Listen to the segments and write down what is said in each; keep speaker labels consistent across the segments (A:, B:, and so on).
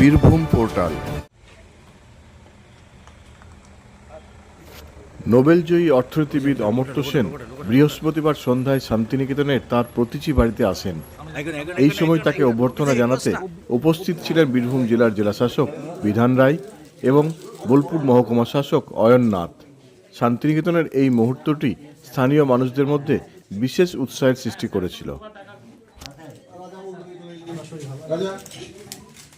A: Birbhum portal. নোবেলজয়ী অর্থনীতিবিদ অমর্ত্য সেন বৃহস্পতিবার সন্ধ্যায় শান্তিনিকেতনের তার প্রতিচি বাড়িতে আসেন। এই সময় তাকে অভ্যর্থনা জানাতে উপস্থিত ছিলেন বীরভূম জেলার জেলাশাসক বিধান রায় এবং বোলপুর মহকুমা শাসক অয়ন নাথ। শান্তিনিকেতনের এই মুহূর্তটি স্থানীয় মানুষদের মধ্যে বিশেষ উৎসাহের সৃষ্টি করেছিল।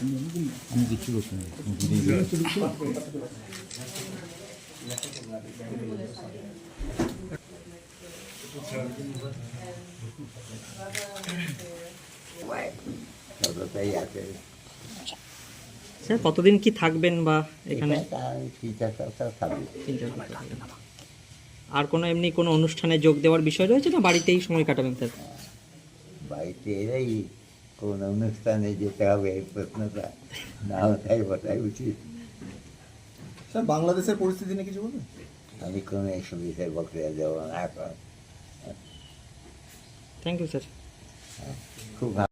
B: না এটা নিয়ে কি করব ভাই আগে ততটাই আছে
C: স্যার, কতদিন কি থাকবেন বা এখানে। আর কোনো এমনি কোনো অনুষ্ঠানে যোগ দেওয়ার বিষয় রয়েছে না বাড়িতেই সময় কাটাবেন স্যার
B: বাড়িতে এলেই কোন অনুষ্ঠানে যেতে হবে এই প্রশ্নটা না ওটাই ওটাই উচিত
D: স্যার বাংলাদেশের পরিস্থিতি নিয়ে কিছু বলবেন?
B: আমি কোনো এইসব বিষয়ে বক্তৃতা দেবো না এখন
C: থ্যাংক ইউ স্যার
B: খুব